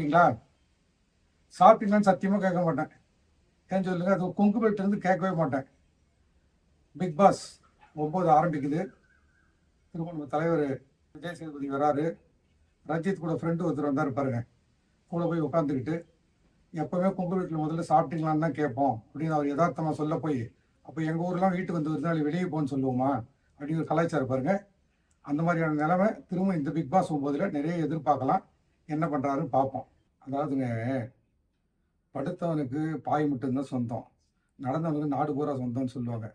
இருக்கீங்களா சாப்பிட்டீங்களான்னு சத்தியமாக கேட்க மாட்டேன். ஏன் சொல்லுங்கள் அது கொங்கு பெல்ட்லேருந்து கேட்கவே மாட்டேன். பிக் பாஸ் ஒம்பது ஆரம்பிக்குது. திரும்ப தலைவர் விஜய் சேதுபதி வராரு. ரஞ்சித் கூட ஃப்ரெண்டு ஒருத்தர் வந்தார் பாருங்க. கூட போய் உட்காந்துக்கிட்டு எப்போவுமே கொங்கு வீட்டில் முதல்ல சாப்பிட்டீங்களான்னு தான் கேட்போம். அப்படின்னு அவர் யதார்த்தமாக சொல்ல போய் அப்போ எங்கள் ஊர்லாம் வீட்டுக்கு வந்து விருந்தாளி வெளியே போன்னு சொல்லுவோமா? அப்படின்னு ஒரு கலாச்சாரம் பாருங்க. அந்த மாதிரியான நிலைமை திரும்ப இந்த பிக் பாஸ் ஒம்போதில் நிறைய எதிர்பார்க்கலாம். என்ன பண்ணுறாருன்னு பார்ப்போம். அதாவதுங்க படுத்தவனுக்கு பாய் மட்டும்தான் சொந்தம். நடந்தவனுக்கு நாடு பூரா சொந்தம்னு சொல்லுவாங்க.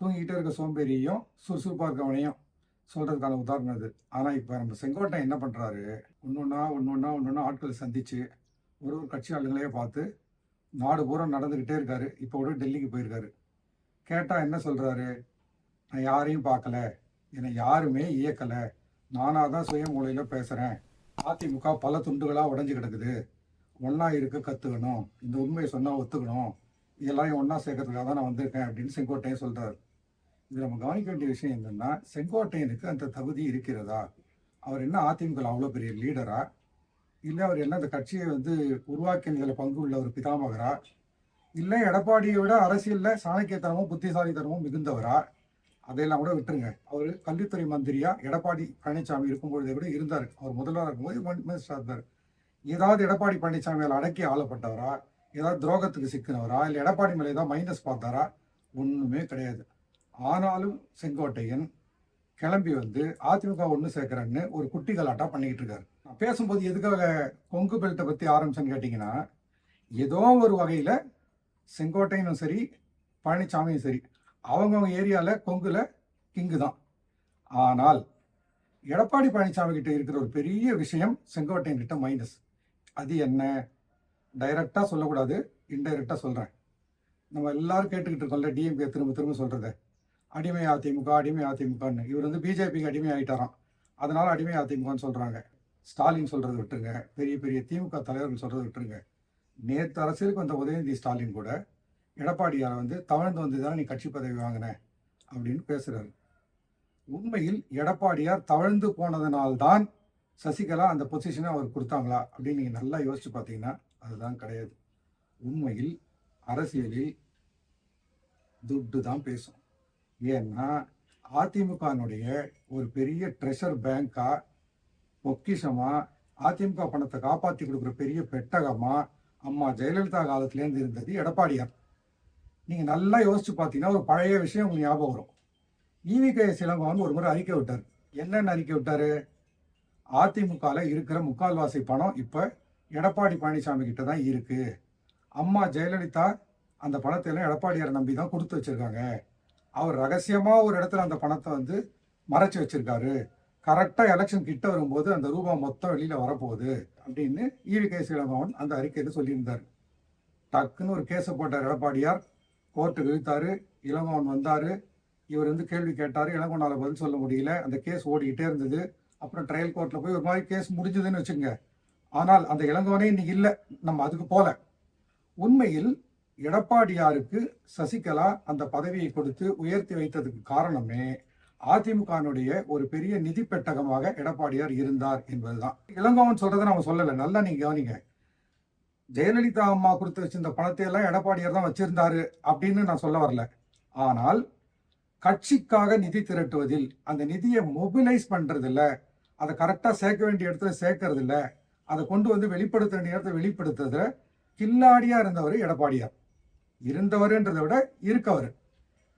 தூங்கிக்கிட்டே இருக்க சோம்பேறியும் சுறுசுறுப்பாக இருக்கவனையும் சொல்கிறதுக்கான உதாரணம் அது. ஆனால் இப்போ நம்ம செங்கோட்டை என்ன பண்ணுறாரு ஒன்று ஒன்றா ஒன்று ஒன்றா ஒன்று ஒன்றா ஆட்களை சந்தித்து ஒரு ஒரு கட்சி ஆளுங்களையே பார்த்து நாடு பூரா நடந்துக்கிட்டே இருக்காரு. இப்போ கூட டெல்லிக்கு போயிருக்காரு. கேட்டால் என்ன சொல்கிறாரு நான் யாரையும் பார்க்கல. என்னை யாருமே இயக்கலை. நானாக தான் சுய மூலையில் பேசுகிறேன் அதிமுக பல துண்டுகளாக உடைஞ்சு கிடக்குது. ஒன்றா இருக்க கற்றுக்கணும் இந்த உண்மையை சொன்னால் ஒத்துக்கணும். இதெல்லாம் ஒன்றா சேர்க்கறதுக்காக தான் நான் வந்திருக்கேன் அப்படின்னு செங்கோட்டையன் சொல்கிறார் இது நம்ம கவனிக்க வேண்டிய விஷயம் என்னென்னா செங்கோட்டையனுக்கு அந்த தகுதி இருக்கிறதா? அவர் என்ன அதிமுக அவ்வளோ பெரிய லீடரா இல்லை அவர் என்ன அந்த கட்சியை வந்து உருவாக்கினதில் பங்கு உள்ள ஒரு பிதாமகரா? இல்லை எடப்பாடியை விட அரசியலில் சாணக்கியத்தனமும் புத்திசாலித்தனமும் மிகுந்தவரா? அதையெல்லாம் கூட விட்டுருங்க. அவர் கல்வித்துறை மந்திரியா? எடப்பாடி பழனிசாமி இருக்கும்பொழுதே கூட இருந்தார். அவர் முதல்வராக இருக்கும்போது மினிஸ்டர் இருந்தார். ஏதாவது எடப்பாடி பழனிசாமியால் அடக்கி ஆளப்பட்டவரா? ஏதாவது துரோகத்துக்கு சிக்கினவரா? இல்லை எடப்பாடி மேலே ஏதாவது மைனஸ் பார்த்தாரா? ஒன்றுமே கிடையாது. ஆனாலும் செங்கோட்டையன் கிளம்பி வந்து அதிமுக ஒன்று சேர்க்குறேன்னு ஒரு குட்டி கலாட்டா பண்ணிக்கிட்டு இருக்காரு. நான் பேசும்போது எதுக்காக கொங்கு பெல்ட்டை பற்றி ஆரம்பிச்சேன்னு கேட்டிங்கன்னா ஏதோ ஒரு வகையில் செங்கோட்டையனும் சரி பழனிசாமியும் சரி அவங்கவுங்க ஏரியாவில் கொங்குல கிங்கு தான். ஆனால் எடப்பாடி பழனிசாமி கிட்ட இருக்கிற ஒரு பெரிய விஷயம் செங்கோட்டையன் கிட்ட மைனஸ் அது என்ன? டைரக்டாக சொல்லக்கூடாது இன்டைரக்டாக சொல்கிறேன் நம்ம எல்லாரும் கேட்டுக்கிட்டு இருக்கோம்ல டிஎம்கே திரும்ப திரும்ப சொல்கிறத அடிமை அதிமுக அடிமை அதிமுகன்னு. இவர் வந்து பிஜேபிக்கு அடிமை ஆகிட்டாராம் அதனால் அடிமை அதிமுகன்னு சொல்கிறாங்க ஸ்டாலின் சொல்கிறது விட்டுருங்க. பெரிய பெரிய திமுக தலைவர்கள் சொல்கிறது விட்டுருங்க. நேற்று அரசியலுக்கு வந்த உதயநிதி ஸ்டாலின் கூட எடப்பாடியார் வந்து தவழ்ந்து வந்துதான் நீ கட்சி பதவி வாங்கின? அப்படின்னு பேசுகிறாரு உண்மையில் எடப்பாடியார் தவழ்ந்து போனதனால்தான் சசிகலா அந்த பொசிஷனை அவர் கொடுத்தாங்களா? அப்படின்னு நீங்கள் நல்லா யோசிச்சு பார்த்தீங்கன்னா அதுதான் கிடையாது. உண்மையில் அரசியலில் துட்டு தான் பேசும். ஏன்னா அதிமுகனுடைய ஒரு பெரிய ட்ரெஷர் பேங்கா பொக்கிஷமா அதிமுக பணத்தை காப்பாற்றி கொடுக்குற பெரிய பெட்டகமா அம்மா ஜெயலலிதா காலத்திலேருந்து இருந்தது எடப்பாடியார். நீங்கள் நல்லா யோசிச்சு பார்த்தீங்கன்னா ஒரு பழைய விஷயம் உங்களுக்கு ஞாபகம் வரும். ஈவிகே சிலம்பம் வந்து ஒரு முறை அறிக்கை விட்டார். என்னென்ன அறிக்கை விட்டார்? அதிமுகவில் இருக்கிற முக்கால்வாசி பணம் இப்போ எடப்பாடி பழனிசாமி கிட்ட தான் இருக்குது அம்மா ஜெயலலிதா அந்த பணத்தை எல்லாம் எடப்பாடியாரை நம்பி தான் கொடுத்து வச்சுருக்காங்க. அவர் ரகசியமாக ஒரு இடத்துல அந்த பணத்தை வந்து மறைச்சி வச்சுருக்காரு. கரெக்டாக எலெக்ஷன் கிட்ட வரும்போது அந்த ரூபா மொத்தம் வெளியில் வரப்போகுது அப்படின்னு ஈவி கே அந்த அறிக்கையில் சொல்லியிருந்தார். டக்குன்னு ஒரு கேஸை போட்டார் எடப்பாடியார். கோர்ட்டுக்கு இழுத்தாரு இளங்கோவன் வந்தார் இவர் வந்து கேள்வி கேட்டார் இளங்கோனால் பதில் சொல்ல முடியல. அந்த கேஸ் ஓடிக்கிட்டே இருந்தது. அப்புறம் ட்ரையல் கோர்ட்டில் போய் ஒரு மாதிரி கேஸ் முடிஞ்சதுன்னு வச்சுங்க ஆனால் அந்த இளங்கோவனே இன்னைக்கு இல்லை. நம்ம அதுக்கு போல. உண்மையில் எடப்பாடியாருக்கு சசிகலா அந்த பதவியை கொடுத்து உயர்த்தி வைத்ததுக்கு காரணமே அதிமுகனுடைய ஒரு பெரிய நிதி பெட்டகமாக எடப்பாடியார் இருந்தார் என்பதுதான். இளங்கோவன் சொல்றதை நம்ம சொல்லலை. நல்லா நீங்க கவனிங்க. ஜெயலலிதா அம்மா கொடுத்து வச்சிருந்த பணத்தை எல்லாம் எடப்பாடியார் தான் வச்சிருந்தாரு அப்படின்னு நான் சொல்ல வரல. ஆனால் கட்சிக்காக நிதி திரட்டுவதில் அந்த நிதியை மொபிலைஸ் பண்றதில்ல அதை கரெக்டாக சேர்க்க வேண்டிய இடத்துல சேர்க்கறது இல்லை அதை கொண்டு வந்து வெளிப்படுத்த வேண்டிய இடத்துல வெளிப்படுத்துறதுல கில்லாடியா இருந்தவர் எடப்பாடியார். இருந்தவருன்றதை விட இருக்கவர்.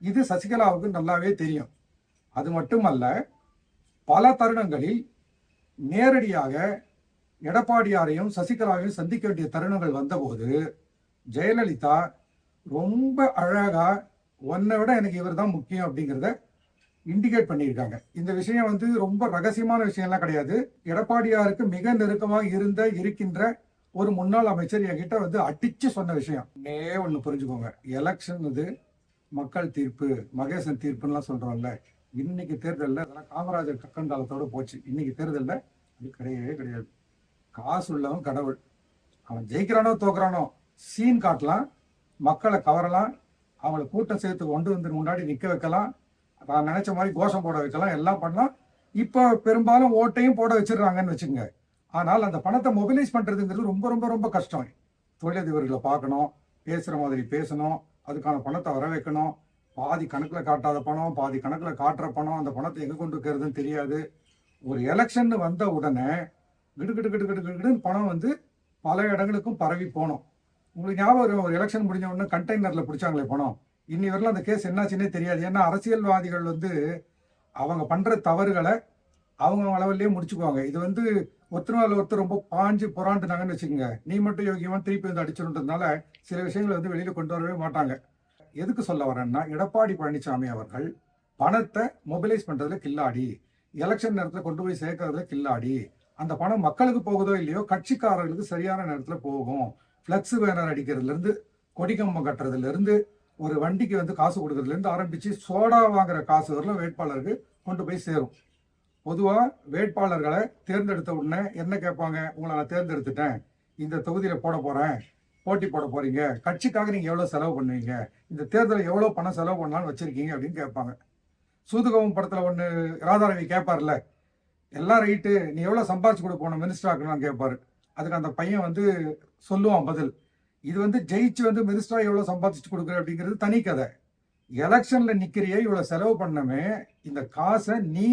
இது சசிகலாவுக்கு நல்லாவே தெரியும். அது மட்டுமல்ல பல தருணங்களில் நேரடியாக எடப்பாடியாரையும் சசிகலாவையும் சந்திக்க வேண்டிய தருணங்கள் வந்தபோது ஜெயலலிதா ரொம்ப அழகா உன்னை விட எனக்கு இவர் தான் முக்கியம் அப்படிங்கிறத இண்டிகேட் பண்ணியிருக்காங்க. இந்த விஷயம் வந்து ரொம்ப ரகசியமான விஷயம்லாம் கிடையாது. எடப்பாடியாருக்கு மிக நெருக்கமாக இருந்த இருக்கின்ற ஒரு முன்னாள் அமைச்சர் என்கிட்ட வந்து அடிச்சு சொன்ன விஷயம். நே ஒன்று புரிஞ்சுக்கோங்க. எலெக்ஷன் இது மக்கள் தீர்ப்பு மகேசன் தீர்ப்புலாம் சொல்றோம்ல. இன்னைக்கு தேர்தலில் காமராஜர் கக்கன் போச்சு. இன்னைக்கு தேர்தலில் அது கிடையவே கிடையாது. காசு உள்ளவன் கடவுள். அவன் ஜெயிக்கிறானோ தோக்குறானோ சீன் காட்டலாம் மக்களை கவரலாம் அவங்கள கூட்டம் சேர்த்து கொண்டு வந்து முன்னாடி நிற்க வைக்கலாம் நான் நினைச்ச மாதிரி கோஷம் போட வைக்கலாம் எல்லாம் பண்ணலாம். இப்போ பெரும்பாலும் ஓட்டையும் போட வச்சிடுறாங்கன்னு வச்சுங்க ஆனால் அந்த பணத்தை மொபிலைஸ் பண்றதுங்கிறது ரொம்ப ரொம்ப ரொம்ப கஷ்டம். தொழிலதிபர்களை பார்க்கணும் பேசுற மாதிரி பேசணும் அதுக்கான பணத்தை வர வைக்கணும். பாதி கணக்குல காட்டாத பணம் பாதி கணக்குல காட்டுற பணம் அந்த பணத்தை எங்க கொண்டு இருக்கிறதுன்னு தெரியாது. ஒரு எலெக்ஷன் வந்த உடனே கிடு கிடு கிடு கிடு கிடுன்னு பணம் வந்து பல இடங்களுக்கும் பரவி போனோம். உங்களுக்கு ஞாபகம் ஒரு எலெக்ஷன் முடிஞ்ச உடனே கண்டெய்னரில் பிடிச்சாங்களே பணம். இன்னி வரலாம் அந்த கேஸ் என்னாச்சுன்னே தெரியாது. ஏன்னா அரசியல்வாதிகள் வந்து அவங்க பண்ணுற தவறுகளை அவங்க அளவுலயே முடிச்சுக்குவாங்க. இது வந்து ஒருத்தர் ஒருத்தர் ரொம்ப பாஞ்சு புறாண்டுனாங்கன்னு வச்சுக்கோங்க. நீ மட்டும் யோகியமாக திருப்பி வந்து அடிச்சிருன்றதுனால சில விஷயங்களை வந்து வெளியில் கொண்டு வரவே மாட்டாங்க. எதுக்கு சொல்ல வரேன்னா எடப்பாடி பழனிசாமி அவர்கள் பணத்தை மொபிலைஸ் பண்ணுறதுல கில்லாடி. எலெக்ஷன் நேரத்தில் கொண்டு போய் சேர்க்கறதுல கில்லாடி. அந்த பணம் மக்களுக்கு போகுதோ இல்லையோ கட்சிக்காரர்களுக்கு சரியான நேரத்துல போகும். ஃப்ளெக்ஸ் பேனர் அடிக்கிறதுல இருந்து கொடிக்கம்பம் கட்டுறதுல இருந்து ஒரு வண்டிக்கு வந்து காசு கொடுக்கறதுல இருந்து ஆரம்பிச்சு சோடா வாங்குற காசு வரலாம் வேட்பாளருக்கு கொண்டு போய் சேரும். பொதுவா வேட்பாளர்களை தேர்ந்தெடுத்த உடனே என்ன கேட்பாங்க? உங்களை நான் தேர்ந்தெடுத்துட்டேன். இந்த தொகுதியில போட போறேன். போட்டி போட போறீங்க. கட்சிக்காக நீங்க எவ்வளவு செலவு பண்ணுவீங்க? இந்த தேர்தலில் எவ்வளவு பணம் செலவு பண்ணலாம்னு வச்சிருக்கீங்க அப்படின்னு கேட்பாங்க. சூதுகவும் படத்துல ஒண்ணு ராதாரவி கேட்பார்ல. எல்லாம் ரைட்டு நீ எவ்வளோ சம்பாரிச்சு கூட போன மினிஸ்டர் ஆக்கணும்னு கேட்பாரு அதுக்கு அந்த பையன் வந்து சொல்லுவான் பதில். இது வந்து ஜெயிச்சு வந்து மினிஸ்டரா எவ்வளோ சம்பாதிச்சு கொடுக்குற அப்படிங்கிறது தனி கதை. எலெக்ஷன்ல நிக்கிறியே இவ்வளோ செலவு பண்ணமே இந்த காசை நீ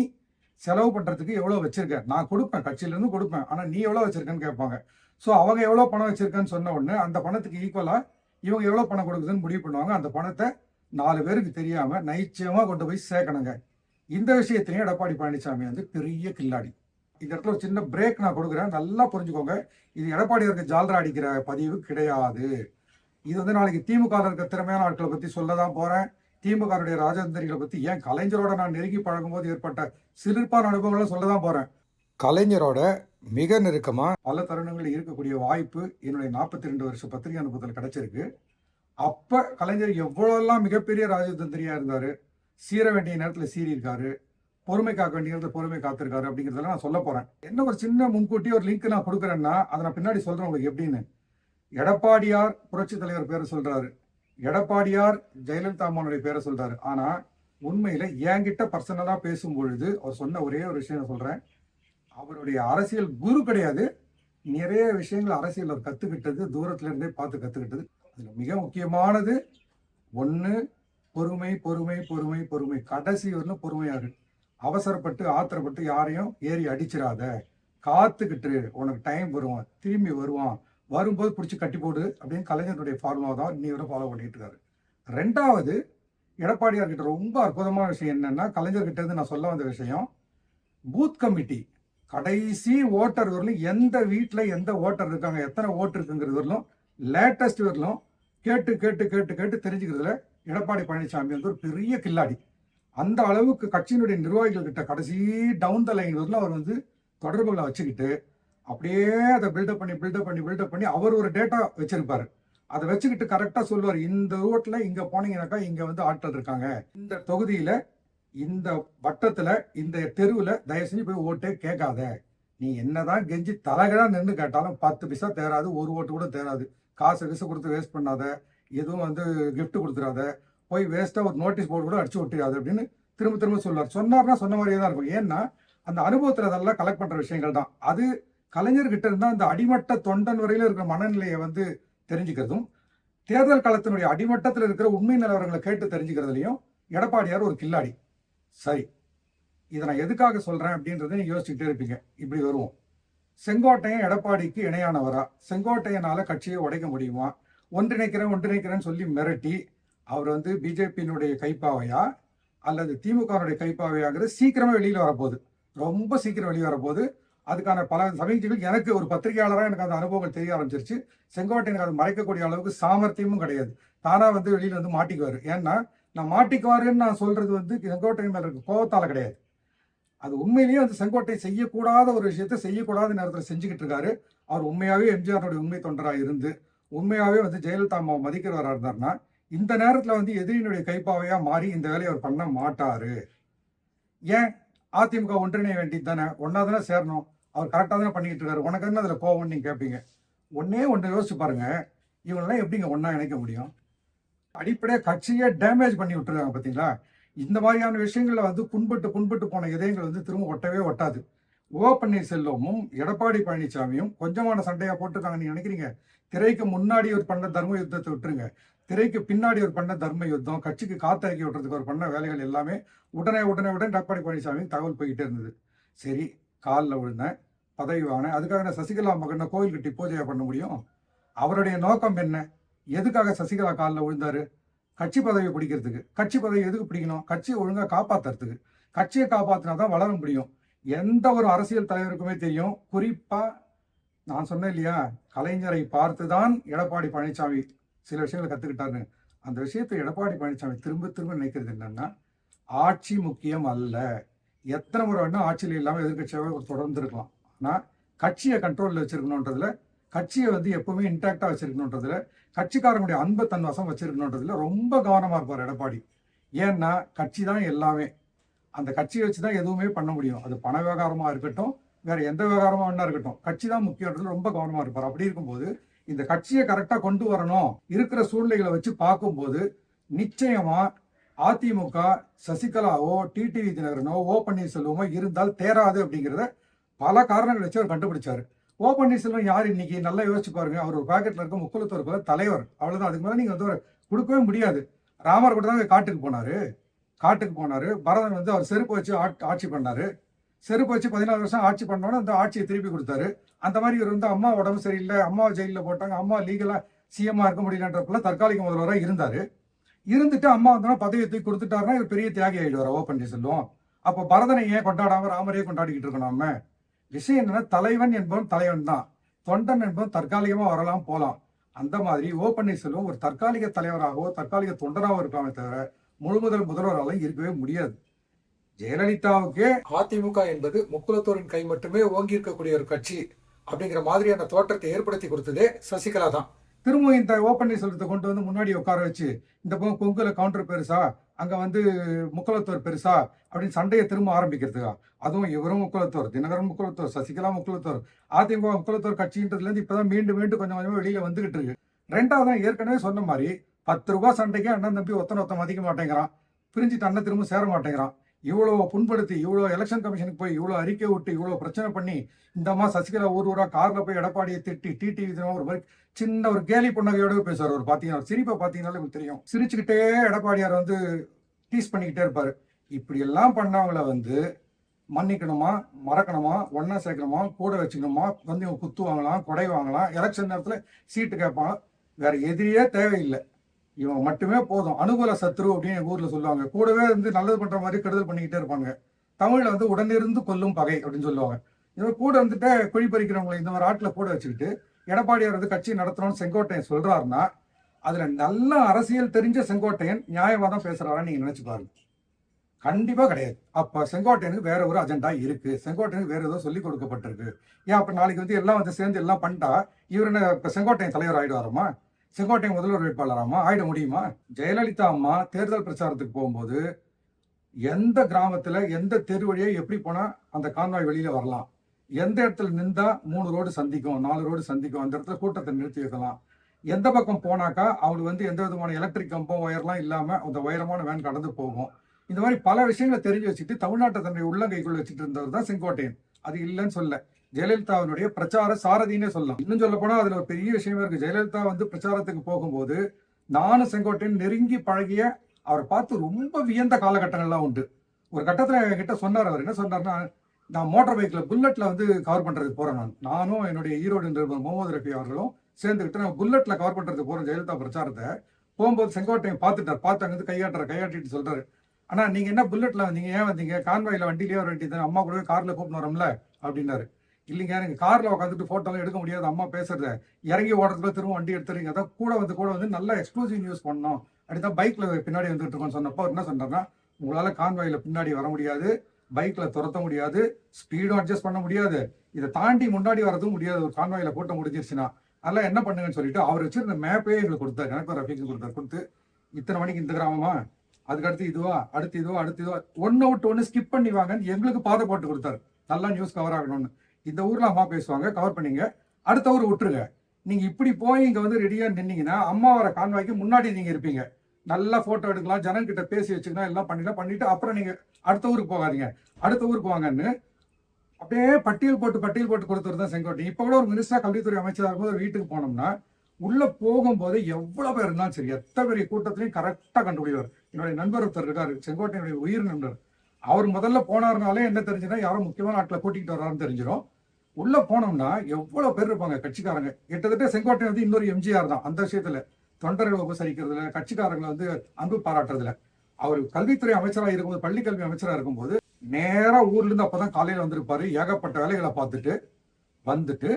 செலவு பண்றதுக்கு எவ்வளோ வச்சிருக்க? நான் கொடுப்பேன் கட்சியிலேருந்து கொடுப்பேன். ஆனால் நீ எவ்வளோ வச்சிருக்கன்னு கேட்பாங்க. ஸோ அவங்க எவ்வளோ பணம் வச்சிருக்கேன்னு சொன்ன உடனே அந்த பணத்துக்கு ஈக்குவலாக இவங்க எவ்வளோ பணம் கொடுக்குதுன்னு முடிவு பண்ணுவாங்க. அந்த பணத்தை நாலு பேருக்கு தெரியாமல் நைச்சயமாக கொண்டு போய் சேர்க்கணுங்க. இந்த விஷயத்திலையும் எடப்பாடி பழனிசாமி வந்து பெரிய கில்லாடி. இந்த இடத்துல ஒரு சின்ன பிரேக் நான் கொடுக்குறேன். நல்லா புரிஞ்சுக்கோங்க. இது எடப்பாடியாருக்கு ஜால்ரா அடிக்கிற பதிவு கிடையாது. இது வந்து நாளைக்கு திமுக இருக்க திறமையான ஆட்களை பத்தி சொல்லதான் போறேன். திமுகவுடைய ராஜதந்திரிகளை பத்தி ஏன் கலைஞரோட நான் நெருங்கி பழகும்போது ஏற்பட்ட சிலிர்ப்பான அனுபவங்களை சொல்லதான் போறேன். கலைஞரோட மிக நெருக்கமா பல தருணங்களில் இருக்கக்கூடிய வாய்ப்பு என்னுடைய நாற்பத்தி ரெண்டு வருஷ பத்திரிகை அனுபவத்தில் கிடைச்சிருக்கு. அப்ப கலைஞர் எவ்வளவெல்லாம் மிகப்பெரிய ராஜதந்திரியா இருந்தாரு? சீர வேண்டிய நேரத்தில் சீறியிருக்காரு. பொறுமை காக்க வேண்டிய நேரத்தில் பொறுமை காத்திருக்காரு அப்படிங்கிறதெல்லாம் நான் சொல்ல போகிறேன் என்ன ஒரு சின்ன முன்கூட்டி ஒரு லிங்க் நான் கொடுக்குறேன்னா அதை நான் பின்னாடி சொல்கிறேன் உங்களுக்கு எப்படின்னு. எடப்பாடியார் புரட்சி தலைவர் பேரை சொல்கிறாரு எடப்பாடியார் ஜெயலலிதா அம்மானுடைய பேரை சொல்கிறாரு ஆனால் உண்மையில் என்கிட்ட பர்சனலாக பேசும் பொழுது அவர் சொன்ன ஒரே ஒரு விஷயம் நான் சொல்கிறேன் அவருடைய அரசியல் குரு கிடையாது. நிறைய விஷயங்கள் அரசியல் அவர் கற்றுக்கிட்டது தூரத்துலேருந்தே பார்த்து கற்றுக்கிட்டது அதில் மிக முக்கியமானது ஒன்று பொறுமை பொறுமை பொறுமை பொறுமை. கடைசி வரலும் பொறுமையாரு அவசரப்பட்டு ஆத்திரப்பட்டு யாரையும் ஏறி அடிச்சிடாத காத்துக்கிட்டு உனக்கு டைம் வருவான் திரும்பி வருவான். வரும்போது பிடிச்சி கட்டி போடு அப்படின்னு கலைஞருடைய ஃபார்முலா தான் இன்னி வரை ஃபாலோ பண்ணிட்டு இருக்காரு. ரெண்டாவது எடப்பாடியார் கிட்ட ரொம்ப அற்புதமான விஷயம் என்னன்னா கலைஞர்கிட்ட இருந்து நான் சொல்ல வந்த விஷயம் பூத் கமிட்டி கடைசி ஓட்டர் வரலும் எந்த வீட்டில் எந்த ஓட்டர் இருக்காங்க எத்தனை ஓட்டு இருக்குங்கிறது வரலும் லேட்டஸ்ட் வரலும் கேட்டு கேட்டு கேட்டு கேட்டு தெரிஞ்சுக்கிறதுல எடப்பாடி பழனிசாமி வந்து ஒரு பெரிய கில்லாடி. அந்த அளவுக்கு கட்சியினுடைய நிர்வாகிகள் கிட்ட கடைசி டவுன் த லைன் வரலும் அவர் வந்து தொடர்புகளை வச்சுக்கிட்டு அப்படியே அதை பில்டப் பண்ணி பில்டப் பண்ணி பில்டப் பண்ணி அவர் ஒரு டேட்டா வச்சிருப்பாரு. அதை வச்சுக்கிட்டு கரெக்டாக சொல்லுவார் இந்த ரோட்டில் இங்கே போனீங்கன்னாக்கா இங்கே வந்து ஆட்கள் இருக்காங்க. இந்த தொகுதியில் இந்த வட்டத்தில் இந்த தெருவில் தயவு செஞ்சு போய் ஓட்டே கேட்காத. நீ என்னதான் கெஞ்சி தலைகடா நின்று கேட்டாலும் பத்து பைசா தேராது ஒரு ஓட்டு கூட தேராது. காசு கிசு கொடுத்து வேஸ்ட் பண்ணாத. எதுவும் வந்து கிஃப்ட் கொடுத்துடாத போய் வேஸ்ட்டாக ஒரு நோட்டீஸ் போர்டு கூட அடிச்சு விட்டுறாது அப்படின்னு திரும்ப திரும்ப சொல்லுவார். சொன்னார்னா சொன்ன மாதிரியே தான் இருக்கும். ஏன்னா அந்த அனுபவத்தில் அதெல்லாம் கலெக்ட் பண்ணுற விஷயங்கள் தான். அது கலைஞர்கிட்ட இருந்தால் அந்த அடிமட்ட தொண்டன் வரையில் இருக்கிற மனநிலையை வந்து தெரிஞ்சுக்கிறதும் தேர்தல் களத்தினுடைய அடிமட்டத்தில் இருக்கிற உண்மை நிலவரங்களை கேட்டு தெரிஞ்சுக்கிறதுலையும் எடப்பாடியார் ஒரு கில்லாடி. சரி இதை நான் எதுக்காக சொல்கிறேன் அப்படின்றத நீங்கள் யோசிச்சுக்கிட்டே இருப்பீங்க. இப்படி வருவோம். செங்கோட்டையன் எடப்பாடிக்கு இணையானவரா? செங்கோட்டையனால் கட்சியை உடைக்க முடியுமா? ஒன்றிணைக்கிறேன் ஒன்றிணைக்கிறேன்னு சொல்லி மிரட்டி அவர் வந்து பிஜேபியினுடைய கைப்பாவையா அல்லது திமுகவுடைய கைப்பாவையாங்கிறது சீக்கிரமே வெளியில் வரப்போகுது. ரொம்ப சீக்கிரம் வெளியே வரப்போகுது. அதுக்கான பல சமீட்சைகள் எனக்கு ஒரு பத்திரிகையாளராக எனக்கு அந்த அனுபவங்கள் தெரிய ஆரம்பிச்சிருச்சு. செங்கோட்டையனுக்கு அது மறைக்கக்கூடிய அளவுக்கு சாமர்த்தியமும் கிடையாது. தானாக வந்து வெளியில் வந்து மாட்டிக்குவார். ஏன்னா நான் மாட்டிக்குவாருன்னு நான் சொல்றது வந்து செங்கோட்டையன் மேல இருக்க கோபத்தால் கிடையாது. அது உண்மையிலேயே வந்து செங்கோட்டை செய்யக்கூடாத ஒரு விஷயத்த செய்யக்கூடாத நேரத்தில் செஞ்சுக்கிட்டு இருக்காரு. அவர் உண்மையாகவே எம்ஜிஆருடைய உண்மை தொண்டராக இருந்து உண்மையாகவே வந்து ஜெயலலிதா அம்மா மதிக்கிறவராக இருந்தார்னா இந்த நேரத்தில் வந்து எதிரியினுடைய கைப்பாவையாக மாறி இந்த வேலையை அவர் பண்ண மாட்டார். ஏன்? அதிமுக ஒன்றிணைய வேண்டியது தானே. ஒன்றா தானே சேரணும். அவர் கரெக்டாக தானே பண்ணிக்கிட்டு இருக்காரு. உனக்கு என்ன அதில் கோவம்னு நீங்கள் கேட்பீங்க ஒன்னே ஒன்று யோசிச்சு பாருங்க. இவங்கெல்லாம் எப்படிங்க ஒன்றா இணைக்க முடியும்? அடிப்படையாக கட்சியை டேமேஜ் பண்ணி விட்டுருக்காங்க பார்த்தீங்களா இந்த மாதிரியான விஷயங்களில் வந்து புண்பட்டு புண்பட்டு போன இதயங்கள் வந்து திரும்ப ஒட்டவே ஒட்டாது. ஓ பன்னீர்செல்வமும் எடப்பாடி பழனிசாமியும் கொஞ்சமான சண்டையா போட்டிருக்காங்க. நீங்க நினைக்கிறீங்க? திரைக்கு முன்னாடி ஒரு பண்ண தர்ம யுத்தத்தை விட்டுருங்க. திரைக்கு பின்னாடி ஒரு பண்ண தர்ம யுத்தம் கட்சிக்கு காத்தறக்கி விட்டுறதுக்கு ஒரு பண்ண வேலைகள் எல்லாமே உடனே உடனே உடனே எடப்பாடி பழனிசாமி தகவல் போய்கிட்டே இருந்தது. சரி காலில் விழுந்தேன் பதவி வாங்கினேன். அதுக்காக நான் சசிகலா மகனை கோயில் கட்டி பூஜையா பண்ண முடியும்? அவருடைய நோக்கம் என்ன? எதுக்காக சசிகலா காலில் விழுந்தாரு? கட்சி பதவியை பிடிக்கிறதுக்கு. கட்சி பதவி எதுக்கு பிடிக்கணும்? கட்சியை ஒழுங்காக காப்பாத்துறதுக்கு. கட்சியை காப்பாற்றினா தான் வளர முடியும். எந்த ஒரு அரசியல் தலைவருக்குமே தெரியும். குறிப்பாக நான் சொன்னேன் இல்லையா கலைஞரை பார்த்து தான் எடப்பாடி பழனிசாமி சில விஷயங்களை கற்றுக்கிட்டாருன்னு அந்த விஷயத்தை எடப்பாடி பழனிசாமி திரும்ப திரும்ப நினைக்கிறது என்னன்னா ஆட்சி முக்கியம் அல்ல. எத்தனை முறை வேணா ஆட்சியில் இல்லாமல் எதிர்கட்சியாக தொடர்ந்து இருக்கலாம் ஆனால் கட்சியை கண்ட்ரோலில் வச்சிருக்கணுன்றதுல கட்சியை வந்து எப்பவுமே இன்டாக்டாக வச்சிருக்கணுன்றதுல கட்சிக்காரங்களுடைய அன்பை தன்வசம் வச்சிருக்கணுன்றதுல ரொம்ப கவனமாக இருப்பார் எடப்பாடி. ஏன்னா கட்சி தான் எல்லாமே. அந்த கட்சியை வச்சு தான் எதுவுமே பண்ண முடியும். அது பண விவகாரமாக இருக்கட்டும் வேற எந்த விவகாரமாக வேணா இருக்கட்டும். கட்சி தான் முக்கியன்றதுல ரொம்ப கவனமாக இருப்பார். அப்படி இருக்கும்போது இந்த கட்சியை கரெக்டாக கொண்டு வரணும் இருக்கிற சூழ்நிலைகளை வச்சு பார்க்கும்போது நிச்சயமா அதிமுக சசிகலாவோ டிடிவி தினகரனோ ஓ பன்னீர்செல்வமோ இருந்தால் தேராது அப்படிங்கிறத பல காரணங்கள் வச்சு அவர் கண்டுபிடிச்சாரு. ஓ பன்னீர்செல்வம் யார் இன்னைக்கு? நல்லா யோசிச்சு பாருங்க. அவர் ஒரு பாக்கெட்ல இருக்க முக்குலத்தோருக்குள்ள தலைவர். அவ்வளவுதான். அதுக்கு மேலே நீங்க வந்து அவரை கொடுக்கவே முடியாது. ராமர் கூட தான் காட்டுக்கு போனாரு. காட்டுக்கு போனார். பரதன் வந்து அவர் செருப்பு வச்சு ஆட்- ஆட்சி பண்ணார். செருப்பு வச்சு பதினாலு வருஷம் ஆட்சி பண்ணோன்னு அந்த ஆட்சியை திருப்பி கொடுத்தாரு. அந்த மாதிரி இவர் வந்து அம்மா உடம்பு சரியில்லை அம்மா ஜெயிலில் போட்டாங்க அம்மா லீகலாக சிஎம்மாக இருக்க முடியலன்றப்பல தற்காலிக முதல்வராக இருந்தார். இருந்துட்டு அம்மா வந்தோன்னா பதவியை தூக்கி கொடுத்துட்டாருன்னா இவர் பெரிய தியாகி ஆகிடுவார் ஓ செல்லும் அப்போ பரதனை ஏன் கொண்டாடாமல் ராமரையே கொண்டாடிக்கிட்டு இருக்கணும் நம்ம? விஷயம் என்னன்னா தலைவன் என்பவன் தலைவன் தான். தொண்டன் என்பவன் தற்காலிகமாக வரலாம் போகலாம் அந்த மாதிரி ஓ பன்னீர்செல்வம் ஒரு தற்காலிக தலைவராகவோ தற்காலிக தொண்டராகவோ இருக்கலாமே தவிர முழு முதல் முதல்வரால இருக்கவே முடியாது. ஜெயலலிதாவுக்கே அதிமுக என்பது முக்குலத்தோரின் கை மட்டுமே ஓங்கி இருக்கக்கூடிய ஒரு கட்சி அப்படிங்கிற மாதிரியான தோற்றத்தை ஏற்படுத்தி கொடுத்ததே சசிகலா தான். திரும்ப இந்த ஓ பன்னீர்செல்வத்தை கொண்டு வந்து முன்னாடி உட்கார வச்சு இந்த பக்கம் கொங்குல கவுண்டர் பெருசா அங்க வந்து முக்குலத்தோர் பெருசா அப்படின்னு சண்டையை திரும்ப ஆரம்பிக்கிறதுக்கா? அதுவும் இவரும் முக்குலத்தோர் தினகரன் முக்குலத்தோர் சசிகலா முக்குலத்தோர் அதிமுக முக்குலத்தோர் கட்சின்றதுல இருந்து இப்பதான் மீண்டும் மீண்டும் கொஞ்சம் கொஞ்சமா வெளியில வந்துகிட்டு இருக்கு. ரெண்டாவது ஏற்கனவே சொன்ன மாதிரி பத்து ரூபாய் சண்டைக்கு அண்ணன் தம்பி ஒத்தனை ஒத்த மதிக்க மாட்டேங்கிறான். பிரிஞ்சு தன்னை திரும்ப சேர மாட்டேங்கிறான். இவ்வளோ புண்படுத்தி இவ்வளோ எலெக்ஷன் கமிஷனுக்கு போய் இவ்வளோ அறிக்கை விட்டு இவ்வளோ பிரச்சனை பண்ணி இந்த அம்மா சசிகலா ஊர் ஊராக காரில் போய் எடப்பாடியை திட்டி டிடிவி தினம் ஒரு மாதிரி சின்ன ஒரு கேலி புன்னகையோட பேசுவார் ஒரு பார்த்தீங்கன்னா சிரிப்பை பார்த்தீங்கன்னாலே உங்களுக்கு தெரியும். சிரிச்சுக்கிட்டே எடப்பாடியார் வந்து டீஸ் பண்ணிக்கிட்டே இருப்பார். இப்படி எல்லாம் பண்ணவங்கள வந்து மன்னிக்கணுமா மறக்கணுமா ஒன்றா சேர்க்கணுமா கூட வச்சுக்கணுமா வந்து இவங்க குத்து வாங்கலாம் கொடை வாங்கலாம் எலெக்ஷன் நேரத்தில் சீட்டு கேட்பாங்க வேற எதிரியே தேவையில்லை. இவன் மட்டுமே போதும். அனுகூல சத்ரு அப்படின்னு எங்கள் ஊர்ல சொல்லுவாங்க. கூடவே வந்து நல்லது பண்ற மாதிரி கெடுதல் பண்ணிக்கிட்டே இருப்பாங்க. தமிழ்ல வந்து உடனிருந்து கொல்லும் பகை அப்படின்னு சொல்லுவாங்க. இவன் கூட வந்துட்டு குழி பறிக்கிறவங்களை இந்த மாதிரி ஆட்டில் கூட வச்சுக்கிட்டு எடப்பாடியார் வந்து கட்சி நடத்தணும்னு செங்கோட்டையன் சொல்றாருன்னா அதுல நல்ல அரசியல் தெரிஞ்ச செங்கோட்டையன் நியாயவாதம் தான் பேசுறாரான்னு நீங்க நினைச்சு பாருங்க. கண்டிப்பா கிடையாது. அப்ப செங்கோட்டையனுக்கு வேற ஒரு அஜெண்டா இருக்கு. செங்கோட்டையனுக்கு வேற ஏதோ சொல்லி கொடுக்கப்பட்டிருக்கு. ஏன் அப்ப நாளைக்கு வந்து எல்லாம் வந்து சேர்ந்து எல்லாம் பண்ணிட்டா இவர் என்ன இப்ப செங்கோட்டையன் தலைவர் ஆயிடுவாராமா? செங்கோட்டை முதல்வர் வேட்பாளராமா? ஆயிட முடியுமா? ஜெயலலிதா அம்மா தேர்தல் பிரச்சாரத்துக்கு போகும்போது எந்த கிராமத்துல எந்த தெரு வழியா எப்படி போனா அந்த கான்வாய் வெளியில வரலாம்? எந்த இடத்துல நின்றா மூணு ரோடு சந்திக்கும் நாலு ரோடு சந்திக்கும் அந்த இடத்துல கூட்டத்தை நிறுத்தி வைக்கலாம். எந்த பக்கம் போனாக்கா அவங்களுக்கு வந்து எந்த விதமான எலக்ட்ரிக் கம்பம் ஒயர்லாம் இல்லாம அந்த உயரமான வேன் கடந்து போகும். இந்த மாதிரி பல விஷயங்களை தெரிஞ்சு வச்சுட்டு தமிழ்நாட்டை தன்னுடைய உள்ளங்கைக்குள்ள வச்சுட்டு இருந்தவர் தான் செங்கோட்டையன். அது இல்லைன்னு சொல்ல ஜெயலலிதாவினுடைய பிரச்சார சாரதினே சொல்லலாம். இன்னும் சொல்ல போனா அதுல ஒரு பெரிய விஷயமா இருக்கு. ஜெயலலிதா வந்து பிரச்சாரத்துக்கு போகும்போது நானும் செங்கோட்டையன் நெருங்கி பழகிய அவரை பார்த்து ரொம்ப வியந்த காலகட்டங்கள்லாம் உண்டு. ஒரு கட்டத்துல என்கிட்ட சொன்னார் அவர். என்ன சொன்னார்னா நான் மோட்டார் பைக்ல புல்லட்ல வந்து கவர் பண்ணுறதுக்கு போறேன் நான். நானும் என்னுடைய ஈரோடு நிருபர் முகமது ரஃபி அவர்களும் சேர்ந்துக்கிட்டு நான் புல்லட்ல கவர் பண்ணுறதுக்கு போகிறோம் ஜெயலலிதா பிரச்சாரத்தை. போகும்போது செங்கோட்டையன் பார்த்துட்டார். பார்த்து அங்க கையாட்டுற கையாட்டிட்டு சொல்றாரு. ஆனா நீங்க என்ன புல்லட்ல வந்தீங்க? ஏன் வந்தீங்க? கான்வாயில வண்டியிலேயே வர வேண்டியது அம்மா கூடவே கார்ல கூப்பிட்டு வரோம்ல அப்படின்னாரு. இல்லைங்க எனக்கு கார்ல உட்காந்துட்டு போட்டோலாம் எடுக்க முடியாது. அம்மா பேசுறத. இறங்கி ஓடுறதுல திரும்ப வண்டி எடுத்துறீங்க. அதான் கூட வந்து கூட வந்து நல்லா எக்ஸ்க்ளூசிவ் யூஸ் பண்ணோம். அப்படிதான் பைக்ல பின்னாடி வந்துட்டு இருக்கோம்னு சொன்னப்போ என்ன சொன்னார்னா உங்களால கான்வாயில பின்னாடி வர முடியாது. பைக்ல துரத்த முடியாது. ஸ்பீடும் அட்ஜஸ்ட் பண்ண முடியாது. இதை தாண்டி முன்னாடி வரதும் முடியாது. ஒரு கான்வாயில கூட்டம் முடிஞ்சிருச்சுன்னா அதெல்லாம் என்ன பண்ணுங்கன்னு சொல்லிட்டு அவர் வச்சிருந்த மேப்பே எங்களுக்கு கொடுத்தாரு. எனக்கு ரஃபீக்கு கொடுத்தாரு. கொடுத்து இத்தனை மணிக்கு இந்த கிராமமா? அதுக்கு அடுத்து இதுவா? அடுத்து இதுவா? அடுத்து இதுவா? ஒன்னு விட்டு ஒன்று ஸ்கிப் பண்ணி வாங்கன்னு எங்களுக்கு பாதை போட்டு கொடுத்தாரு. நல்லா நியூஸ் கவர் ஆகணும்னு. இந்த ஊரில் அம்மா பேசுவாங்க கவர் பண்ணிங்க. அடுத்த ஊர் விட்டுருங்க. நீங்கள் இப்படி போய் இங்கே வந்து ரெடியாக நின்னீங்கன்னா அம்மா வர கான்வாய்க்கு முன்னாடி நீங்கள் இருப்பீங்க. நல்லா ஃபோட்டோ எடுக்கலாம் ஜனங்கிட்ட பேசி வச்சுக்கலாம் எல்லாம் பண்ணிடலாம் பண்ணிட்டு அப்புறம் நீங்கள் அடுத்த ஊருக்கு போகாதீங்க. அடுத்த ஊருக்கு வாங்கன்னு அப்படியே பட்டியல் போட்டு பட்டியல் போட்டு கொடுத்துரு தான் செங்கோட்டை. இப்போ கூட ஒரு மினிஸ்டர் கல்வித்துறை அமைச்சராக இருக்கும்போது ஒரு வீட்டுக்கு போனோம்னா உள்ளே போகும்போது எவ்வளோ பேர் இருந்தாலும் சரி எத்தனை பெரிய கூட்டத்திலையும் கரெக்டாக கண்டுபிடிவார் என்னுடைய நண்பர் ஒருத்தர் இருக்கார் செங்கோட்டையினுடைய உயிர் நண்பர். அவர் முதல்ல போனார்னாலே என்ன தெரிஞ்சுன்னா யாரோ முக்கியமான ஆட்களை கூட்டிகிட்டு வர்றாருன்னு தெரிஞ்சிடும். உள்ள போனோம்னா எவ்வளவு பேர் இருப்பாங்க கட்சிக்காரங்க? கிட்டத்தட்ட செங்கோட்டையன் வந்து இன்னொரு எம்ஜிஆர் தான் அந்த விஷயத்துல. தொண்டர்களை உபசரிக்கிறதுல கட்சிக்காரங்களை வந்து அன்பு பாராட்டுறதுல. அவர் கல்வித்துறை அமைச்சராக இருக்கும்போது பள்ளி கல்வி அமைச்சராக இருக்கும்போது நேரா ஊர்ல இருந்து அப்பதான் காலையில வந்திருப்பாரு. ஏகப்பட்ட வேலைகளை பார்த்துட்டு வந்துட்டு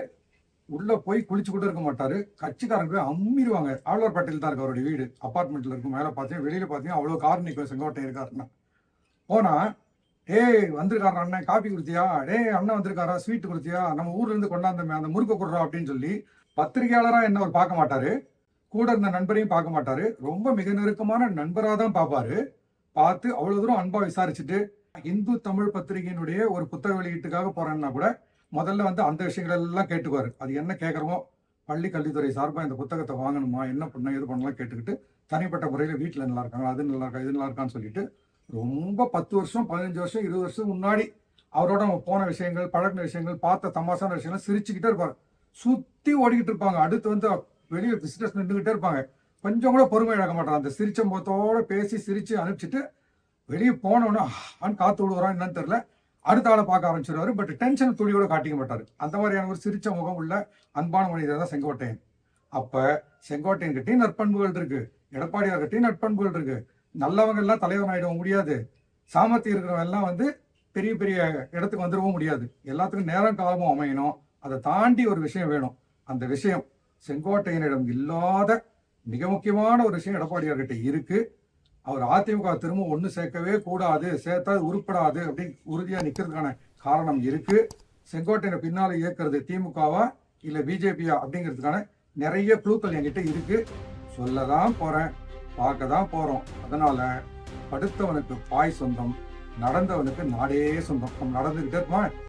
உள்ள போய் குளிச்சு கூட இருக்க மாட்டாரு. கட்சிக்காரங்க போய் அம்மிடுவாங்க. ஆழ்வார்பேட்டையில் தான் இருக்கு அவருடைய வீடு. அப்பார்ட்மெண்ட்ல இருக்கும் மேல பார்த்தீங்கன்னா வெளியில பார்த்தீங்கன்னா அவ்வளவு கார் நிற்கும் செங்கோட்டை இருக்காருன்னா. போனா ஏய் வந்திருக்காரு அண்ணன் காபி கொடுத்தியா? டேய் அண்ணன் வந்திருக்காரா? ஸ்வீட் கொடுத்தியா? நம்ம ஊர்ல இருந்து கொண்டாந்தமே அந்த முறுக்க குடுறா அப்படின்னு சொல்லி பத்திரிகையாளராக என்ன அவர் பார்க்க மாட்டாரு? கூட இருந்த நண்பரையும் பார்க்க மாட்டாரு. ரொம்ப மிக நெருக்கமான நண்பராக தான் பார்ப்பாரு. பார்த்து அவ்வளவு தூரம் அன்பா விசாரிச்சுட்டு இந்து தமிழ் பத்திரிகையினுடைய ஒரு புத்தக வெளியீட்டுக்காக போறேன்னா கூட முதல்ல வந்து அந்த விஷயங்கள் எல்லாம் கேட்டுக்குவாரு. அது என்ன கேட்குறமோ பள்ளி கல்வித்துறை சார்பாக இந்த புத்தகத்தை வாங்கணுமா என்ன பண்ண எது பண்ணலாம் கேட்டுக்கிட்டு தனிப்பட்ட முறையில் வீட்டில் நல்லா இருக்காங்க அது நல்லா இருக்கா இது நல்லா இருக்கான்னு சொல்லிட்டு ரொம்ப பத்து வருஷம் பதினஞ்சு வருஷம் இருபது வருஷம் முன்னாடி அவரோட நம்ம போன விஷயங்கள் பழக்கின விஷயங்கள் பார்த்த தமாசான விஷயங்கள் சிரிச்சுக்கிட்டே இருப்பாங்க சுத்தி ஓடிக்கிட்டு இருப்பாங்க. அடுத்து வந்து வெளியே விசிட்டர்ஸ் நின்றுகிட்டே இருப்பாங்க. கொஞ்சம் கூட பொறுமை இழக்க மாட்டாங்க அந்த சிரிச்ச முகத்தோட பேசி சிரிச்சு அனுப்பிச்சிட்டு வெளியே போனோன்னா ஆன் காத்து விடுவாரான் என்னன்னு தெரியல. அடுத்த ஆளை பார்க்க ஆரம்பிச்சிருவாரு. பட் டென்ஷன் துளியோட காட்டிக்க மாட்டார். அந்த மாதிரியான ஒரு சிரிச்ச முகம் உள்ள அன்பான மனிதர் தான் செங்கோட்டையன். அப்ப செங்கோட்டையன் கிட்டேயும் நற்பண்புகள் இருக்கு. எடப்பாடியார் கிட்டேயும் நற்பண்புகள் இருக்கு. நல்லவங்க எல்லாம் தலைவன் ஆகிடவும் முடியாது. சாமர்த்தியம் இருக்கிறவங்க எல்லாம் வந்து பெரிய பெரிய இடத்துக்கு வந்துடவும் முடியாது. எல்லாத்துக்கும் நேரம் காலமும் அமையணும். அதை தாண்டி ஒரு விஷயம் வேணும். அந்த விஷயம் செங்கோட்டையனிடம் இல்லாத மிக முக்கியமான ஒரு விஷயம் எடப்பாடியார் கிட்ட இருக்கு. அவர் அதிமுக திரும்ப ஒன்று சேர்க்கவே கூடாது சேர்த்தா உருப்படாது அப்படின்னு உறுதியாக நிற்கிறதுக்கான காரணம் இருக்கு. செங்கோட்டையனை பின்னால் இயக்கிறது திமுகவா இல்லை பிஜேபியா அப்படிங்கிறதுக்கான நிறைய குழுக்கள் என்கிட்ட இருக்கு. சொல்லதான் போறேன். பார்க்க தான் போறோம். அதனால படுத்தவனுக்கு பாய் சொந்தம் நடந்தவனுக்கு நாடே சொந்தம். நம்ம நடந்துகிட்டே இருப்போம்